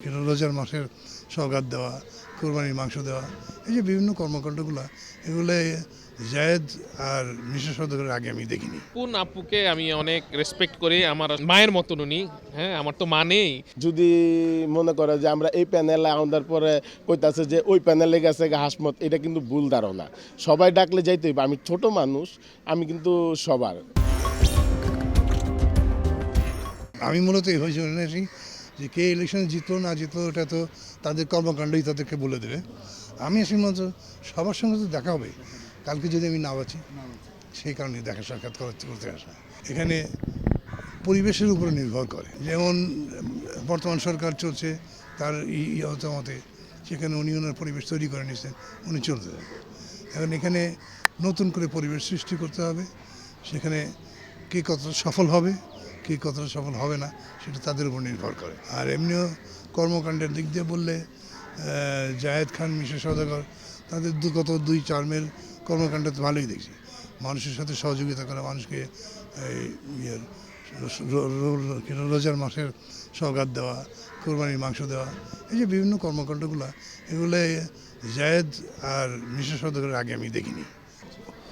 কিন্তু রোজার মাসের সওগাত দেওয়া কোরবানির মাংস দেওয়া এই যে বিভিন্ন কর্মকাণ্ডগুলো এগুলো জায়েদ আর মিশা সদকের আগে আমি দেখিনি। কোন আপুকে আমি অনেক রেসপেক্ট করি আমার মায়ের মতন উনি হ্যাঁ আমার তো মা নেই। যদি মনে করে যে আমরা এই প্যানেলে আমাদের পরে কইতাছে যে ওই প্যানেলে গেছে গা হাসমত এটা কিন্তু ভুল ধারণা। সবাই ডাকলে যাইতে হইবে আমি ছোট মানুষ আমি কিন্তু সবার। আমি মূলত এই হয়েছে যে কে ইলেকশনে জিতলো, না জিতলো, এটা তো তাদের কর্মকাণ্ডই তাদেরকে বলে দেবে। আমি মূলত সবার সঙ্গে তো দেখা হবে। কালকে যদি আমি না বাঁচি, সেই কারণে দেখা সাক্ষাৎ করতে আসা। এখানে পরিবেশের উপরে নির্ভর করে। যেমন, বর্তমান সরকার চলছে, তার মতে সেখানে উনি ওনার পরিবেশ তৈরি করে নিয়েছেন, উনি চলতে এখন এখানে নতুন করে পরিবেশ সৃষ্টি করতে হবে। সেখানে কে কত সফল হবে কে কতটা সফল হবে না সেটা তাদের উপর নির্ভর করে। আর এমনিও কর্মকাণ্ডের দিক দিয়ে বললে জায়েদ খান মিশা সদাগর তাদের দু গত দুই টার্মের কর্মকাণ্ড তো ভালোই দেখছি। মানুষের সাথে সহযোগিতা করা মানুষকে এই ইয়ের রোজার মাসের সওগাত দেওয়া কোরবানির মাংস দেওয়া এই যে বিভিন্ন কর্মকাণ্ডগুলো এগুলো জায়েদ আর মিশা সদাগরের আগে আমি দেখিনি।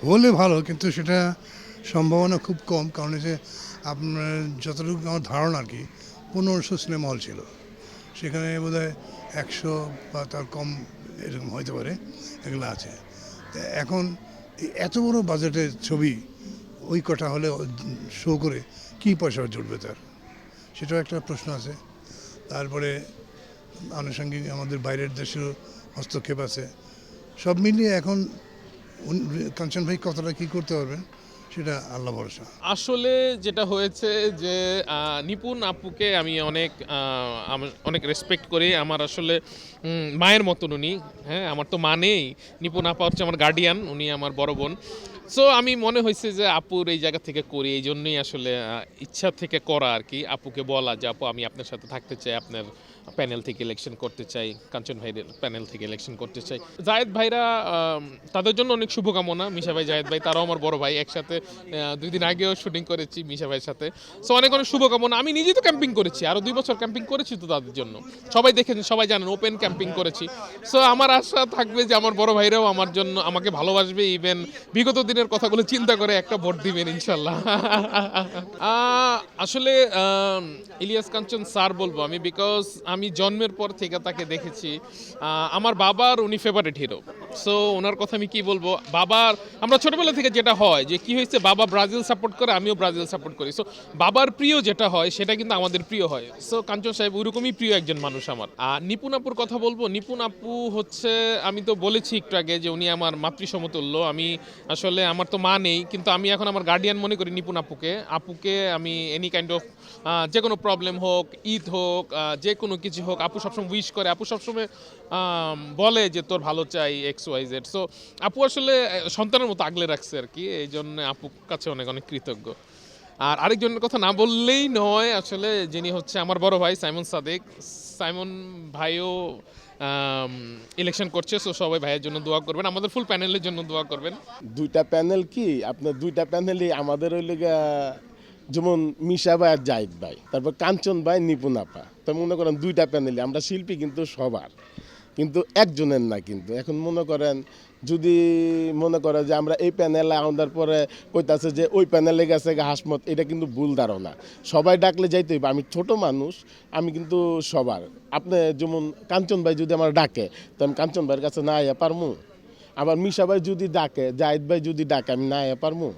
হলে ভালো কিন্তু সেটা সম্ভাবনা খুব কম কারণ হচ্ছে আপনার যতটুকু আমার ধারণা আর কি, পনেরোশো সিনেমা হল ছিল। সেখানে বোধহয় একশো বা তার কম এরকম হইতে পারে, এগুলো আছে। এখন এত বড় বাজেটের ছবি ওই কটা হলে শো করে কী পয়সা জুটবে তার? সেটাও একটা প্রশ্ন আছে। তারপরে আনুষঙ্গিক আমাদের বাইরের দেশেরও হস্তক্ষেপ আছে। সব মিলিয়ে এখন কাঞ্চন ভাই কতটা কী করতে পারবেন? সেটা আল্লাহ ভরসা। আসলে যেটা হয়েছে যে নিপুণ আপুকে আমি অনেক অনেক রেসপেক্ট করি। আমার আসলে মায়ের মতন উনি। হ্যাঁ আমার তো মা নেই। নিপুণ আপা হচ্ছে আমার গার্ডিয়ান উনি আমার বড় বোন। সো আমি মনে হয়েছে যে, আপুর এই জায়গা থেকে করি। এই জন্যই আসলে ইচ্ছা থেকে করা আর কি। আপুকে বলা যে, আপু, আমি আপনার সাথে থাকতে চাই, আপনার প্যানেল থেকে ইলেকশন করতে চাই, কাঞ্চন ভাইয়ের প্যানেল থেকে ইলেকশন করতে চাই। জায়েদ ভাইরা তাদের জন্য অনেক শুভকামনা, মিশা ভাই, জায়েদ ভাই, তারাও আমার বড় ভাই, একসাথে দুই দিন আগেও শুটিং করেছি মিশা ভাইয়ের সাথে। সো অনেক অনেক শুভকামনা। আমি নিজেই তো ক্যাম্পিং করেছি আরও দুই বছর ক্যাম্পিং করেছি তো তাদের জন্য। সবাই দেখেন সবাই জানেন ওপেন ক্যাম্পিং করেছি। সো আমার আশা থাকবে যে আমার বড় ভাইরাও আমার জন্য আমাকে ভালোবাসবে ইভেন বিগত দিনের কথাগুলো চিন্তা করে একটা ভোট দিবেন, ইনশাল্লাহ। আসলে ইলিয়াস কাঞ্চন স্যার বলব আমি বিকজ আমি জন্মের পর থেকে তাকে দেখেছি। আমার বাবার উনি ফেভারিট হিরো সো ওনার কথা আমি কি বলব? বাবার, আমরা ছোটবেলা থেকে যেটা হয় যে কি হয়েছে, বাবা ব্রাজিল সাপোর্ট করে, আমিও ব্রাজিল সাপোর্ট করি। সো বাবার প্রিয় যেটা হয়, সেটা কিন্তু আমাদের প্রিয় হয়। সো কাঞ্চন সাহেব ওইরকমই প্রিয় একজন মানুষ আমার। আর নিপুণ আপুর কথা বলব? নিপুণ আপু হচ্ছে, আমি তো বলেছি একটু আগে যে উনি আমার মাতৃসমতুল্য। আমি আসলে আমার তো মা নেই, কিন্তু আমি এখন আমার গার্ডিয়ান মনে করি নিপুণ আপুকে। আপুকে আমি এনি কাইন্ড অফ যে কোনো প্রবলেম হোক, ঈদ হোক যে কোনো কিছু হোক, আপু সবসময় উইশ করে। আপু সবসময় বলে যে তোর ভালো চাই এক্স ওয়াই জেড সো আপু আসলে সন্তানের মতো আগলে রাখছে আর কি এই জন্য আপুর কাছে অনেক অনেক কৃতজ্ঞ। আর আরেকজনের কথা না বললেই নয়, আসলে যিনি হচ্ছে আমার বড় ভাই সাইমন সাদেক। সাইমন ভাইও ইলেকশন করছে সো সবাই ভাইয়ের জন্য দোয়া করবেন। আমাদের ফুল প্যানেলের জন্য দোয়া করবেন। দুইটা প্যানেল কি? আপনার দুইটা প্যানেলই আমাদের ওই লেগা, যেমন মিশা ভাই আর জাহিদ ভাই, তারপর কাঞ্চন ভাই, নিপুণ আপা। তো মনে করেন দুইটা প্যানেলই আমরা শিল্পী কিন্তু সবার। কিন্তু একজনের না কিন্তু। এখন মনে করেন, যদি মনে করে যে আমরা এই প্যানেলে আমাদের পরে কইতাছে যে ওই প্যানেলে গেছে হাসমত এটা কিন্তু ভুল ধারণা। সবাই ডাকলে যাইতে হইবে। আমি ছোট মানুষ, আমি কিন্তু সবার। আপনি যেমন কাঞ্চন ভাই যদি আমার ডাকে, তো আমি কাঞ্চন ভাইয়ের কাছে না আইয়া পারমু? আবার মিশা ভাই যদি ডাকে, জাহিদ ভাই যদি ডাকে, আমি না আইয়া পারমু?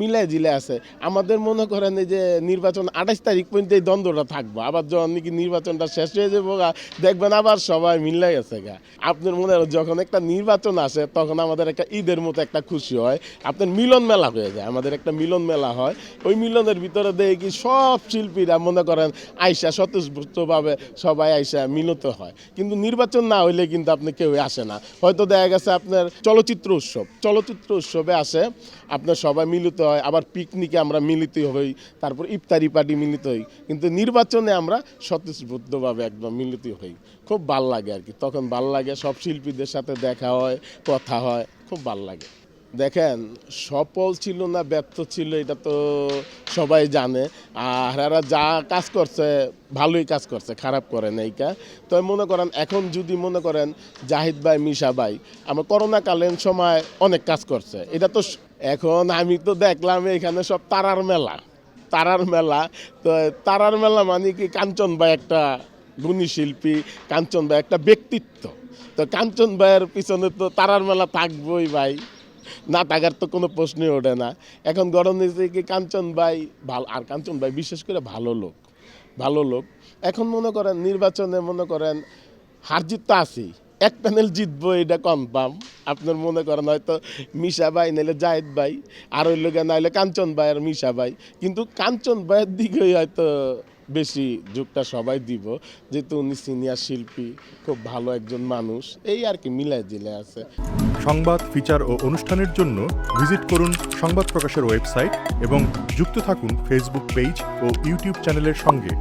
মিলাই জিলে আছে। আমাদের মনে করেন এই যে নির্বাচন আঠাশ তারিখ পর্যন্ত এই দ্বন্দ্বটা থাকব। আবার যখন নাকি নির্বাচনটা শেষ হয়ে যাব গা, দেখবেন আবার সবাই মিলে গেছে গা। আপনার মনে যখন একটা নির্বাচন আসে তখন আমাদের একটা ঈদের মতো একটা খুশি হয়। আপনার মিলন মেলা হয়ে যায়। আমাদের একটা মিলন মেলা হয়। ওই মিলনের ভিতরে দেখি সব শিল্পীরা মনে করেন আইসা স্বতঃস্ফূর্তভাবে সবাই আইসা মিলিত হয়। কিন্তু নির্বাচন না হইলে কিন্তু আপনি কেউ আসে না। হয়তো দেখা গেছে আপনার চলচ্চিত্র উৎসব। চলচ্চিত্র উৎসবে আসে আপনার সবাই মিলিত হয়, আবার পিকনিকে আমরা মিলিত হই, তারপর ইফতারি পার্টি মিলিত হই। কিন্তু নির্বাচনে আমরা স্বতঃস্ফূর্তভাবে একদম মিলিত হই। খুব ভালো লাগে আর কি। তখন ভালো লাগে, সব শিল্পীদের সাথে দেখা হয়, কথা হয়, খুব ভালো লাগে। দেখেন, সফল ছিল না, ব্যর্থ ছিল, এটা তো সবাই জানে। আর এরা যা কাজ করছে, ভালোই কাজ করছে, খারাপ করে নাই কা। তো মনে করেন, এখন যদি মনে করেন, জাহিদ ভাই, মিশা ভাই, আমার করোনাকালীন সময় অনেক কাজ করছে। এটা তো এখন আমি তো দেখলাম এখানে সব তারার মেলা। তারার মেলা, তো তারার মেলা মানে কি কাঞ্চন ভাই একটা গুণী শিল্পী, কাঞ্চন ভাই একটা ব্যক্তিত্ব। তো কাঞ্চন ভাইয়ের পিছনে তো তারার মেলা থাকবই ভাই। না থাকার তো কোনো প্রশ্নই ওঠে না। এখন গরম নিচে কি কাঞ্চন ভাই ভালো, আর কাঞ্চন ভাই বিশেষ করে ভালো লোক ভালো লোক। এখন মনে করেন নির্বাচনে মনে করেন হারজিত তো আছেই। এক প্যানেল জিতবো, এটা কনফার্ম আপনার মনে করেন হয়তো মিশা ভাই, নাইলে জাহেদ ভাই, আর ওই লোকে নাইলে কাঞ্চন ভাই আর মিশা ভাই। কিন্তু কাঞ্চন ভাইয়ের দিকেই হয়তো বেশি যুগটা সবাই দিব, যেহেতু উনি সিনিয়র শিল্পী, খুব ভালো একজন মানুষ। এই আর কি মিলাই দিলে আছে। সংবাদ ফিচার ও অনুষ্ঠানের জন্য ভিজিট করুন সংবাদ প্রকাশের ওয়েবসাইট এবং যুক্ত থাকুন ফেসবুক পেজ ও ইউটিউব চ্যানেলের সঙ্গে।